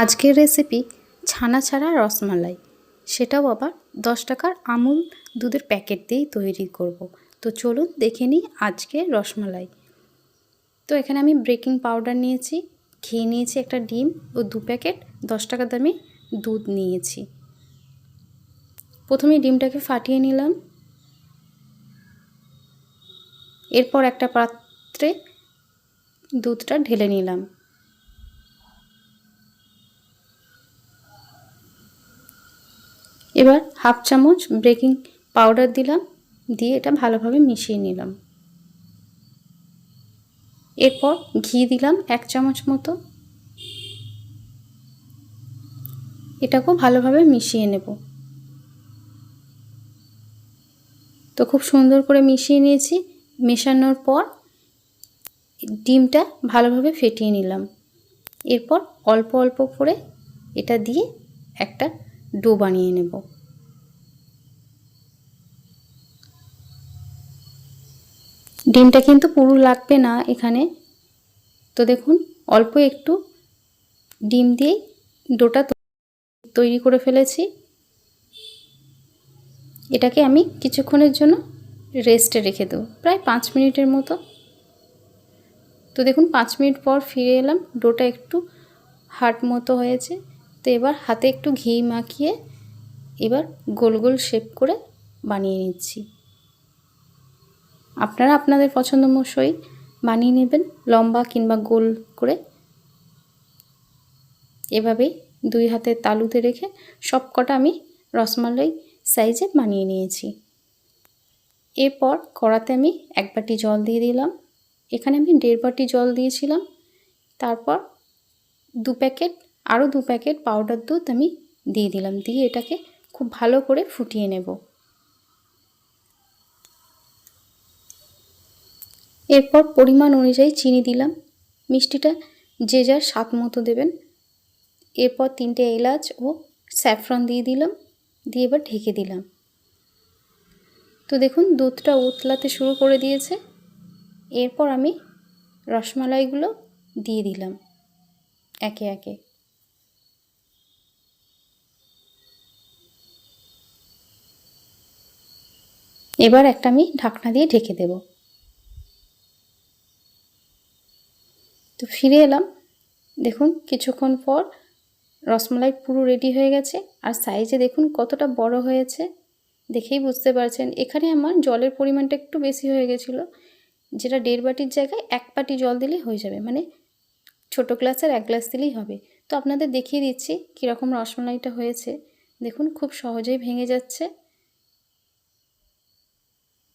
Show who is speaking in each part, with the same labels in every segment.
Speaker 1: আজকের রেসিপি ছানা ছাড়া রসমালাই। সেটাও আবার দশ টাকার আমুল দুধের প্যাকেট দিয়েই তৈরি করব। তো চলুন দেখে নিই আজকের রসমালাই। তো এখানে আমি ব্রেকিং পাউডার নিয়েছি ঘি নিয়েছি একটা ডিম ও দু প্যাকেট দশ টাকা দামে দুধ নিয়েছি। প্রথমে ডিমটাকে ফাটিয়ে নিলাম। এরপর একটা পাত্রে দুধটা ঢেলে নিলাম। এবার হাফ চামচ বেকিং পাউডার দিলাম, দিয়ে এটা ভালোভাবে মিশিয়ে নিলাম। এরপর ঘি দিলাম এক চামচ মতো। এটাকেও ভালোভাবে মিশিয়ে নেব। তো খুব সুন্দর করে মিশিয়ে নিয়েছি। মেশানোর পর ডিমটা ভালোভাবে ফেটিয়ে নিলাম। এরপর অল্প অল্প করে এটা দিয়ে একটা ডো বানিয়ে নেব। ডিমটা কিন্তু পুরো লাগবে না এখানে। তো দেখুন, অল্প একটু ডিম দিয়ে ডোটা তৈরি করে ফেলেছি। এটাকে আমি কিছুক্ষণের জন্য রেস্টে রেখে দেবো, প্রায় পাঁচ মিনিটের মতো। তো দেখুন, পাঁচ মিনিট পর ফিরে এলাম, ডোটা একটু হার্ড মতো হয়েছে। তো এবার হাতে একটু ঘি মাখিয়ে এবার গোল গোল শেপ করে বানিয়ে নিচ্ছি। আপনারা আপনাদের পছন্দ মশই বানিয়ে নেবেন, লম্বা কিংবা গোল করে। এভাবেই দুই হাতের তালুতে রেখে সব কটা আমি রসমালাই সাইজে বানিয়ে নিয়েছি। এরপর কড়াতে আমি এক বাটি জল দিয়ে দিলাম। এখানে আমি দেড় বাটি জল দিয়েছিলাম। তারপর দু প্যাকেট, আরও দু প্যাকেট পাউডার দুধ আমি দিয়ে দিলাম। দিয়ে এটাকে খুব ভালো করে ফুটিয়ে নেব। এরপর পরিমাণ অনুযায়ী চিনি দিলাম। মিষ্টিটা যে যার স্বাদ মতো দেবেন। এরপর তিনটে এলাচ ও স্যাফরন দিয়ে দিলাম। দিয়ে এবার ঢেকে দিলাম। তো দেখুন, দুধটা উতলাতে শুরু করে দিয়েছে। এরপর আমি রসমালাইগুলো দিয়ে দিলাম একে একে। এবার একটা আমি ঢাকনা দিয়ে ঢেকে দেব। তো ফিরে এলাম। দেখুন, কিছুক্ষণ পর রসমালাই পুরো রেডি হয়ে গেছে। আর সাইজে দেখুন কতটা বড় হয়েছে। দেখেই বুঝতে পারছেন, এখানে আমার জলের পরিমাণটা একটু বেশি হয়ে গেছিল। যেটা দেড় বাটির জায়গায় এক বাটি জল দিলেই হয়ে যাবে। মানে ছোটো গ্লাসের এক গ্লাস দিলেই হবে। তো আপনাদের দেখিয়ে দিচ্ছি কীরকম রসমালাইটা হয়েছে। দেখুন, খুব সহজেই ভেঙে যাচ্ছে।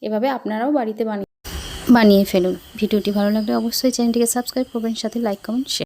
Speaker 1: এভাবে আপনারাও বাড়িতে বানিয়ে বানিয়ে ফেলুন। ভিডিওটি ভালো লাগলে অবশ্যই চ্যানেলটিকে সাবস্ক্রাইব করবেন সাথে লাইক কমেন্ট শেয়ার